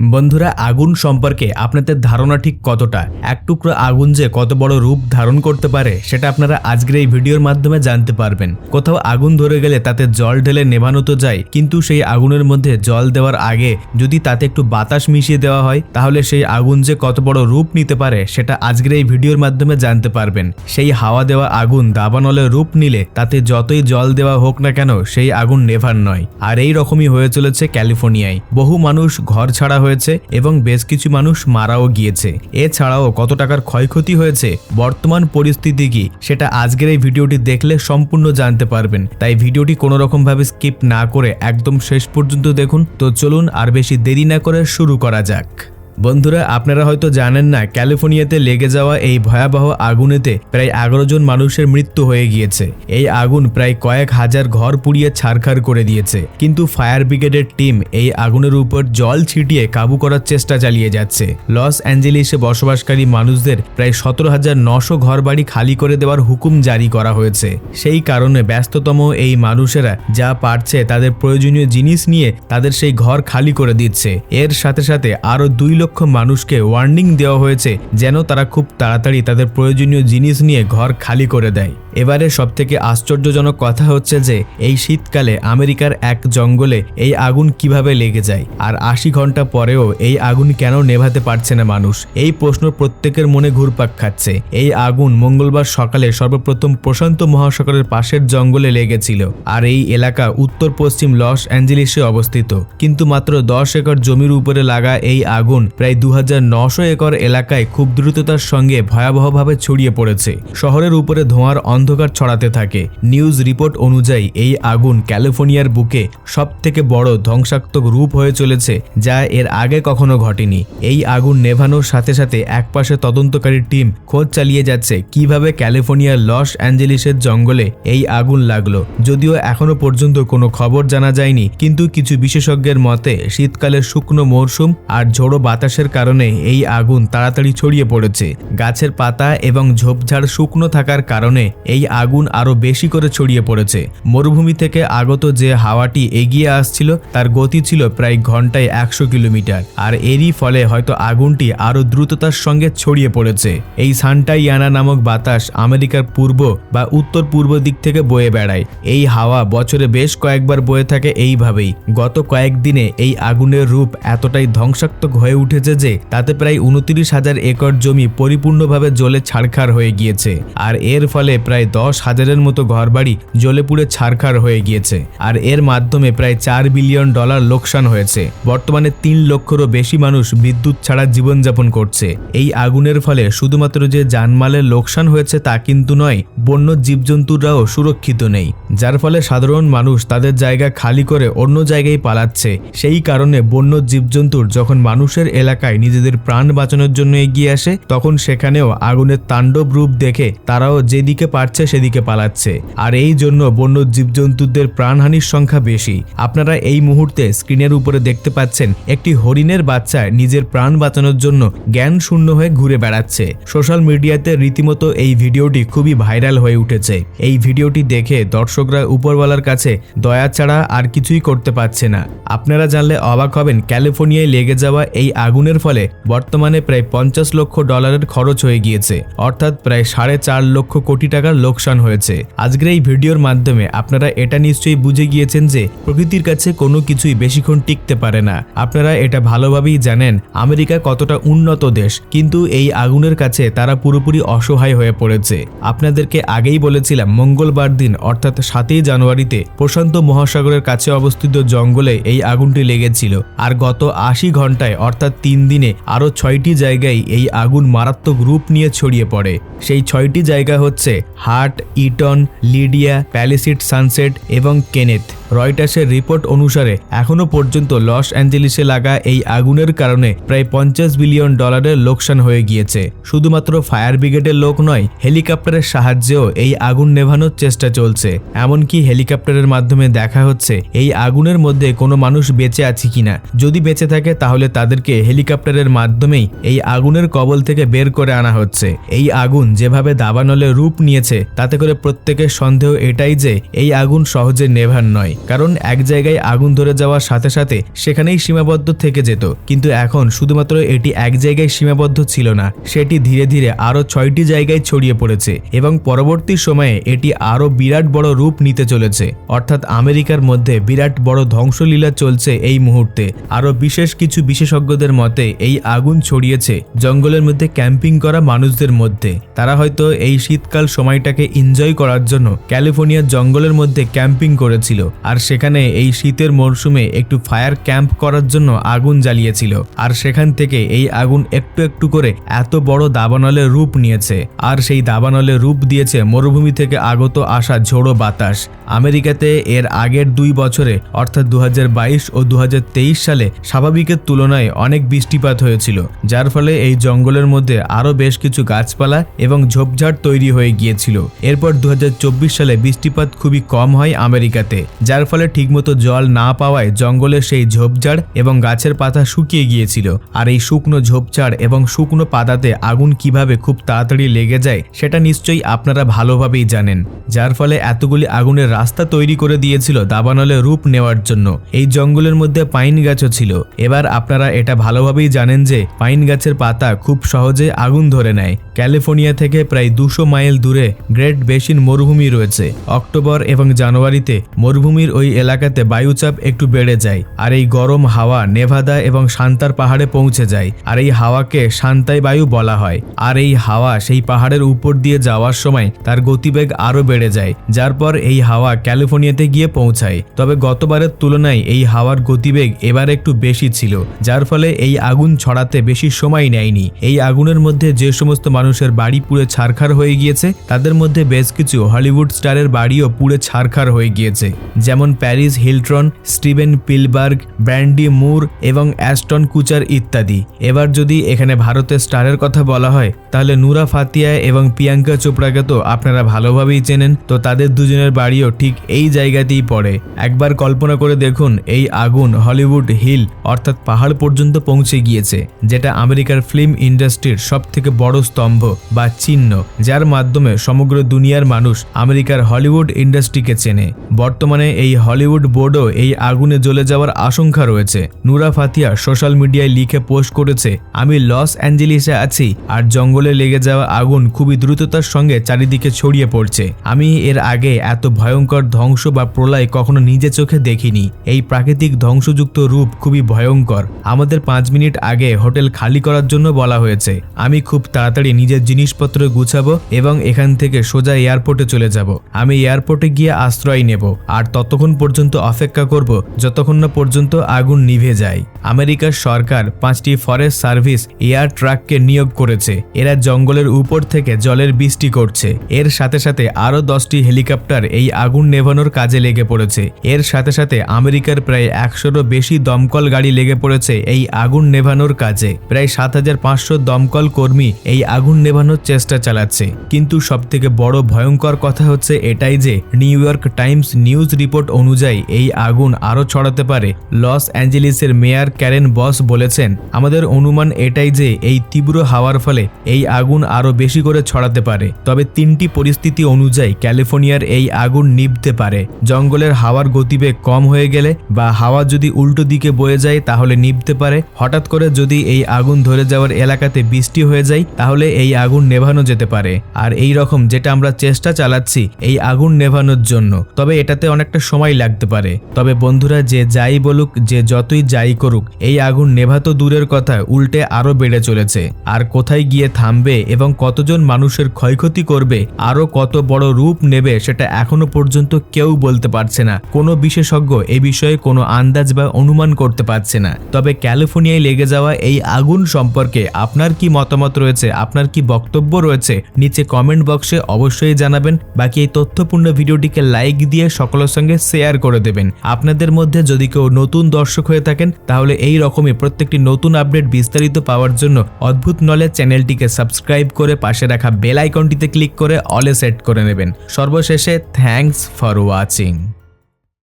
বন্ধুরা, আগুন সম্পর্কে আপনাদের ধারণা ঠিক কতটা? এক টুকরো আগুন যে কত বড় রূপ ধারণ করতে পারে, সেটা আপনারা আজকের এই ভিডিওর মাধ্যমে জানতে পারবেন। কোথাও আগুন ধরে গেলে তাতে জল ঢেলে নেভানো তো যায়, কিন্তু সেই আগুনের মধ্যে জল দেওয়ার আগে যদি তাতে একটু বাতাস মিশিয়ে দেওয়া হয়, তাহলে সেই আগুন যে কত বড় রূপ নিতে পারে, সেটা আজকের এই ভিডিওর মাধ্যমে জানতে পারবেন। সেই হাওয়া দেওয়া আগুন দাবানলে রূপ নিলে তাতে যতই জল দেওয়া হোক না কেন, সেই আগুন নেভার নয়। আর এই রকমই হয়ে চলেছে ক্যালিফোর্নিয়ায়। বহু মানুষ ঘর ছাড়া হয়েছে এবং বেশ কিছু মানুষ মারাও গিয়েছে। এছাড়াও কত টাকার ক্ষয়ক্ষতি হয়েছে, বর্তমান পরিস্থিতি কি, সেটা আজকের এই ভিডিওটি দেখলে সম্পূর্ণ জানতে পারবেন। তাই ভিডিওটি কোনো রকমভাবে স্কিপ না করে একদম শেষ পর্যন্ত দেখুন। তো চলুন আর বেশি দেরি না করে শুরু করা যাক। বন্ধুরা, আপনারা হয়তো জানেন না, ক্যালিফোর্নিয়াতে লেগে যাওয়া এই ভয়াবহ আগুনেতে প্রায় এগারো জন মানুষের মৃত্যু হয়ে গিয়েছে। এই আগুন প্রায় কয়েক হাজার ঘর পুড়িয়ে ছারখার করে দিয়েছে। কিন্তু ফায়ার ব্রিগেডের টিম এই আগুনের উপর জল ছিটিয়ে কাবু করার চেষ্টা চালিয়ে যাচ্ছে। লস অ্যাঞ্জেলিসে বসবাসকারী মানুষদের প্রায় সতেরো হাজার নশো ঘরবাড়ি খালি করে দেওয়ার হুকুম জারি করা হয়েছে। সেই কারণে ব্যস্ততম এই মানুষেরা যা পারছে তাদের প্রয়োজনীয় জিনিস নিয়ে তাদের সেই ঘর খালি করে দিচ্ছে। এর সাথে সাথে আরও দুই লক্ষ মানুষকে ওয়ার্নিং দেওয়া হয়েছে যেন তারা খুব তাড়াতাড়ি তাদের প্রয়োজনীয় জিনিস নিয়ে ঘর খালি করে দেয়। এবারে সবথেকে আশ্চর্যজনক কথা হচ্ছে যে, এই শীতকালে আমেরিকার এক জঙ্গলে এই আগুন কীভাবে লেগে যায় আর আশি ঘণ্টা পরেও এই আগুন কেন নেভাতে পারছে না মানুষ? এই প্রশ্ন প্রত্যেকের মনে ঘুরপাক খাচ্ছে। এই আগুন মঙ্গলবার সকালে সর্বপ্রথম প্রশান্ত মহাসাগরের পাশের জঙ্গলে লেগেছিল আর এই এলাকা উত্তর পশ্চিম লস অ্যাঞ্জেলিসে অবস্থিত। কিন্তু মাত্র দশ একর জমির উপরে লাগা এই আগুন প্রায় দু একর এলাকায় খুব দ্রুততার সঙ্গে ভয়াবহভাবে ছড়িয়ে পড়েছে। শহরের উপরে ধোঁয়ার অন্ধকার ছড়াতে থাকে। নিউজ রিপোর্ট অনুযায়ী, এই আগুন ক্যালিফোর্নিয়ার বুকে সব থেকে বড় ধ্বংসাত্মক রূপ হয়ে চলেছে, যা এর আগে কখনো ঘটেনি। এই আগুন নেভানোর সাথে সাথে একপাশে তদন্তকারী টিম খোঁজ চালিয়ে যাচ্ছে, কীভাবে ক্যালিফোর্নিয়ার লস অ্যাঞ্জেলিসের জঙ্গলে এই আগুন লাগল। যদিও এখনও পর্যন্ত কোনো খবর জানা যায়নি, কিন্তু কিছু বিশেষজ্ঞের মতে, শীতকালের শুকনো মরশুম আর ঝোড়ো বাতাসের কারণে এই আগুন তাড়াতাড়ি ছড়িয়ে পড়েছে। গাছের পাতা এবং ঝোপঝাড় শুকনো থাকার কারণে এই আগুন আরও বেশি করে ছড়িয়ে পড়েছে। মরুভূমি থেকে আগত যে হাওয়াটি এগিয়ে আসছিল, তার গতি ছিল প্রায় ঘন্টায় একশো কিলোমিটার। আর এরই ফলে হয়তো আগুনটি আরও দ্রুততার সঙ্গে ছড়িয়ে পড়েছে। এই সান্টাইয়ানা নামক বাতাস আমেরিকার পূর্ব বা উত্তর পূর্ব দিক থেকে বয়ে বেড়ায়। এই হাওয়া বছরে বেশ কয়েকবার বয়ে থাকে এইভাবেই। গত কয়েকদিনে এই আগুনের রূপ এতটাই ধ্বংসাত্মক হয়ে উঠেছে যে তাতে প্রায় উনত্রিশ হাজার একর জমি পরিপূর্ণভাবে জ্বলে ছাড়খার হয়ে গিয়েছে। আর এর ফলে প্রায় দশ হাজারের মতো ঘরবাড়ি জ্বলে পুড়ে ছারখার হয়ে গিয়েছে। আর এর মাধ্যমে প্রায় চার বিলিয়ন ডলার লোকসান হয়েছে। বর্তমানে তিন লক্ষেরও বেশি মানুষ বিদ্যুৎ ছাড়া জীবনযাপন করছে। এই আগুনের ফলে শুধুমাত্র যে জানমালের লোকসান হয়েছে তা কিন্তু নয়, বন্য জীবজন্তুরাও সুরক্ষিত নেই। যার ফলে সাধারণ মানুষ তাদের জায়গা খালি করে অন্য জায়গায় পালাচ্ছে। সেই কারণে বন্য জীবজন্তুর যখন মানুষের এলাকায় নিজেদের প্রাণ বাঁচানোর জন্য এগিয়ে আসে, তখন সেখানেও আগুনের তাণ্ডব রূপ দেখে তারাও যেদিকে পারছে সেদিকে পালাচ্ছে। আর এই জন্য বন্য জীবজন্তুদের প্রাণহানির সংখ্যা বেশি। আপনারা এই মুহূর্তে স্ক্রিনের উপরে দেখতে পাচ্ছেন, একটি হরিণের বাচ্চা নিজের প্রাণ বাঁচানোর জন্য জ্ঞান শূন্য হয়ে ঘুরে বেড়াচ্ছে। সোশ্যাল মিডিয়াতে রীতিমতো এই ভিডিওটি খুবই ভাইরাল হয়ে উঠেছে। এই ভিডিওটি দেখে দর্শকরা উপরওয়ালার কাছে দয়া ছাড়া আর কিছুই করতে পারছে না। আপনারা জানলে অবাক হবেন, ক্যালিফোর্নিয়ায় লেগে যাওয়া এই আগুনের ফলে বর্তমানে প্রায় পঞ্চাশ লক্ষ ডলারের খরচ হয়ে গিয়েছে, অর্থাৎ প্রায় সাড়ে চার লক্ষ কোটি টাকার লোকসান হয়েছে। আজকের এই ভিডিওর মাধ্যমে আপনারা এটা নিশ্চয়ই বুঝে গিয়েছেন যে প্রকৃতির কাছে কোনো কিছুই বেশিক্ষণ টিকতে পারে না। আপনারা এটা ভালোভাবেই জানেন, আমেরিকা কতটা উন্নত দেশ, কিন্তু এই আগুনের কাছে তারা পুরোপুরি অসহায় হয়ে পড়েছে। আপনাদেরকে আগেই বলেছিলাম, মঙ্গলবার দিন, অর্থাৎ সাতই জানুয়ারিতে, প্রশান্ত মহাসাগরের কাছে অবস্থিত জঙ্গলে এই আগুনটি লেগেছিল। আর গত আশি ঘন্টায়, অর্থাৎ তিন দিনে আরও ছয়টি জায়গায় এই আগুন মারাত্মক রূপ নিয়ে ছড়িয়ে পড়ে। সেই ছয়টি জায়গা হচ্ছে Hurst, Eaton, Lidia, Palisades, Sunset এবং কেনেথ। রয়টার্সের রিপোর্ট অনুসারে এখনও পর্যন্ত লস অ্যাঞ্জেলিসে লাগা এই আগুনের কারণে প্রায় পঞ্চাশ বিলিয়ন ডলারের লোকসান হয়ে গিয়েছে। শুধুমাত্র ফায়ার ব্রিগেডের লোক নয়, হেলিকপ্টারের সাহায্যেও এই আগুন নেভানোর চেষ্টা চলছে। এমনকি হেলিকপ্টারের মাধ্যমে দেখা হচ্ছে, এই আগুনের মধ্যে কোনো মানুষ বেঁচে আছে কিনা। যদি বেঁচে থাকে, তাহলে তাদেরকে হেলিকপ্টারের মাধ্যমেই এই আগুনের কবল থেকে বের করে আনা হচ্ছে। এই আগুন যেভাবে দাবানলে রূপ নিয়েছে, তাতে করে প্রত্যেকের সন্দেহ এটাই যে, এই আগুন সহজে নেভার নয়। কারণ এক জায়গায় আগুন ধরে যাওয়ার সাথে সাথে সেখানেই সীমাবদ্ধ থেকে যেত। কিন্তু এখন শুধুমাত্র এটি এক জায়গায় সীমাবদ্ধ ছিল না, সেটি ধীরে ধীরে আরও ছয়টি জায়গায় ছড়িয়ে পড়েছে এবং পরবর্তী সময়ে এটি আরও বিরাট বড় রূপ নিতে চলেছে। অর্থাৎ আমেরিকার মধ্যে বিরাট বড় ধ্বংসলীলা চলছে এই মুহূর্তে। আরও বিশেষ কিছু বিশেষজ্ঞদের মতে, এই আগুন ছড়িয়েছে জঙ্গলের মধ্যে ক্যাম্পিং করা মানুষদের মধ্যে। তারা হয়তো এই শীতকাল সময়টাকে এনজয় করার জন্য ক্যালিফোর্নিয়ার জঙ্গলের মধ্যে ক্যাম্পিং করেছিল। আর সেখানে এই শীতের মরশুমে একটু ফায়ার ক্যাম্প করার জন্য আগুন জ্বালিয়েছিল। আর সেখান থেকে এই আগুন একটু একটু করে এত বড় দাবানলের রূপ নিয়েছে। আর সেই দাবানলের রূপ দিয়েছে মরুভূমি থেকে আগত আসা ঝোড়ো বাতাস। আমেরিকাতে এর আগের দুই বছরে, অর্থাৎ দু হাজার বাইশ ও দু হাজার তেইশ সালে, স্বাভাবিকের তুলনায় অনেক বৃষ্টিপাত হয়েছিল, যার ফলে এই জঙ্গলের মধ্যে আরও বেশ কিছু গাছপালা এবং ঝোপঝাড় তৈরি হয়ে গিয়েছিল। এরপর দুহাজার চব্বিশ সালে বৃষ্টিপাত খুবই কম হয় আমেরিকাতে, যার ফলে ঠিকমতো জল না পাওয়ায় জঙ্গলের সেই ঝোপঝাড় এবং গাছের পাতা শুকিয়ে গিয়েছিল। আর এই শুকনো ঝোপঝাড় এবং শুকনো পাতাতে আগুন কীভাবে খুব তাড়াতাড়ি লেগে যায়, সেটা নিশ্চয়ই আপনারা ভালোভাবেই জানেন। যার ফলে এতগুলি আগুনের রাস্তা তৈরি করে দিয়েছিল দাবানলে রূপ নেওয়ার জন্য। এই জঙ্গলের মধ্যে পাইন গাছও ছিল। এবার আপনারা এটা ভালোভাবেই জানেন যে, পাইন গাছের পাতা খুব সহজে আগুন ধরে নেয়। ক্যালিফোর্নিয়া থেকে প্রায় দুশো মাইল দূরে গ্রেট বেসিন মরুভূমি রয়েছে। অক্টোবর এবং জানুয়ারিতে মরুভূমির ওই এলাকাতে বায়ুচাপ একটু বেড়ে যায়, আর এই গরম হাওয়া নেভাদা এবং শান্তার পাহাড়ে পৌঁছে যায়, আর এই হাওয়াকে শান্তাই বায়ু বলা হয়। আর এই হাওয়া সেই পাহাড়ের উপর দিয়ে যাওয়ার সময় তার গতিবেগ আরও বেড়ে যায়, যার পর এই হাওয়া ক্যালিফোর্নিয়াতে গিয়ে পৌঁছায়। তবে গতবারের তুলনায় এই হাওয়ার গতিবেগ এবার একটু বেশি ছিল, যার ফলে এই আগুন ছড়াতে বেশি সময় নেয়নি। এই আগুনের মধ্যে যে সমস্ত মানুষের বাড়ি পুড়ে ছারখার হয়ে গিয়েছে, তাদের মধ্যে বেশ কিছু হলিউড স্টারের বাড়িও পুড়ে ছারখার হয়ে গিয়েছে। যেমন Paris Hilton, Steven Spielberg Brandy Moore এবং অ্যাস্টন কুচার ইত্যাদি। এবার যদি এখানে ভারতের স্টারের কথা বলা হয়, তাহলে নুরা ফাতিয়া এবং প্রিয়াঙ্কা চোপড়াকে তো আপনারা ভালোভাবেই চেনেন, তো তাদের দুজনের বাড়িও ঠিক এই জায়গাতেই পড়ে। একবার কল্পনা করে দেখুন, এই আগুন হলিউড হিল অর্থাৎ পাহাড় পর্যন্ত পৌঁছে গিয়েছে, যেটা আমেরিকার ফিল্ম ইন্ডাস্ট্রির সব থেকে বড় স্তম্ভ বা চিহ্ন, যার মাধ্যমে সমগ্র দুনিয়ার মানুষ আমেরিকার হলিউড ইন্ডাস্ট্রিকে চেনে। বর্তমানে এই হলিউড বোর্ডও এই আগুনে জ্বলে যাওয়ার আশঙ্কা রয়েছে। নুরা ফাতিয়া সোশ্যাল মিডিয়ায় লিখে পোস্ট করেছে, আমি লস অ্যাঞ্জেলিসে আছি আর জঙ্গলে লেগে যাওয়া আগুন খুবই দ্রুততার সঙ্গে চারিদিকে ছড়িয়ে পড়ছে। আমি এর আগে এত ভয়ঙ্কর ধ্বংস বা প্রলয় কখনো নিজে চোখে দেখিনি। এই প্রাকৃতিক ধ্বংসযুক্ত রূপ খুবই ভয়ঙ্কর। আমাদের পাঁচ মিনিট আগে হোটেল খালি করার জন্য বলা হয়েছে, আমি খুব তাড়াতাড়ি নিজের জিনিসপত্র গুছাবো এবং এখান থেকে সোজা এয়ারপোর্টে চলে যাব। আমি এয়ারপোর্টে গিয়ে আশ্রয় নেব, আর ততক্ষণ পর্যন্ত অপেক্ষা করব, যতক্ষণ না পর্যন্ত আগুন নিভে যায়। আমেরিকার সরকার পাঁচটি ফরেস্ট সার্ভিস এয়ার ট্রাককে নিয়োগ করেছে। এরা জঙ্গলের উপর থেকে জলের বৃষ্টি করছে। এর সাথে সাথে আরও দশটি হেলিকপ্টার এই আগুন নেভানোর কাজে লেগে পড়েছে। এর সাথে সাথে আমেরিকার প্রায় একশোরও বেশি দমকল গাড়ি লেগে পড়েছে এই আগুন নেভানোর কাজে। প্রায় সাত হাজার পাঁচশো দমকল কর্মী এই আগুন নেভানোর চেষ্টা চালাচ্ছে। কিন্তু সবথেকে বড় ভয়ঙ্কর কথা হচ্ছে এটাই যে New York Times news report অনুযায়ী এই আগুন আরও ছড়াতে পারে, লস অ্যাঞ্জেলিসের মেয়র ক্যারেন বস বলেছেন। আমাদের অনুমান এটাই যে এই তীব্র হাওয়ার ফলে এই আগুন আরও বেশি করে ছড়াতে পারে। তবে তিনটি পরিস্থিতি অনুযায়ী ক্যালিফোর্নিয়ার এই আগুন নিভতে পারে। জঙ্গলের হাওয়ার গতিবেগ কম হয়ে গেলে বা হাওয়া যদি উল্টো দিকে বয়ে যায় তাহলে নিভতে পারে। হঠাৎ করে যদি এই আগুন ধরে যাওয়ার এলাকাতে বৃষ্টি হয়ে যায় তাহলে এই আগুন নেভানো যেতে পারে। আর এই রকম যেটা আমরা চেষ্টা চালাচ্ছি এই আগুন নেভানোর জন্য। তবে এটাতে অনেকটা সময় লাগতে পারে। তবে বন্ধুরা, যে যাই বলুক, যে যতই যাই করুক, এই আগুন নেভাতো দূরের কথা, উল্টে আরও বেড়ে চলেছে। আর কোথায় গিয়ে থামবে এবং কতজন মানুষের ক্ষয়ক্ষতি করবে, আরও কত বড় রূপ নেবে, সেটা এখনও পর্যন্ত কেউ বলতে পারছে না। কোনো বিশেষজ্ঞ এ বিষয়ে কোনো আন্দাজ বা অনুমান করতে পারছে না। তবে ক্যালিফোর্নিয়ায় লেগে যাওয়া এই আগুন সম্পর্কে আপনার কি মতামত রয়েছে, আপনার কি বক্তব্য রয়েছে, নিচে কমেন্ট বক্সে অবশ্যই জানাবেন। বাকি এই তথ্যপূর্ণ ভিডিওটিকে লাইক দিয়ে সকলের সঙ্গে শেয়ার করে দেবেন। আপনাদের মধ্যে যদি কেউ নতুন দর্শক হয়ে থাকেন, তাহলে এই রকমই প্রত্যেকটি নতুন আপডেট বিস্তারিত পাওয়ার জন্য অদ্ভুত নলেজ চ্যানেলটিকে সাবস্ক্রাইব করে পাশে রাখা বেল আইকনটিতে ক্লিক করে অলে সেট করে নেবেন। সর্বশেষে থ্যাংকস ফর ওয়াচিং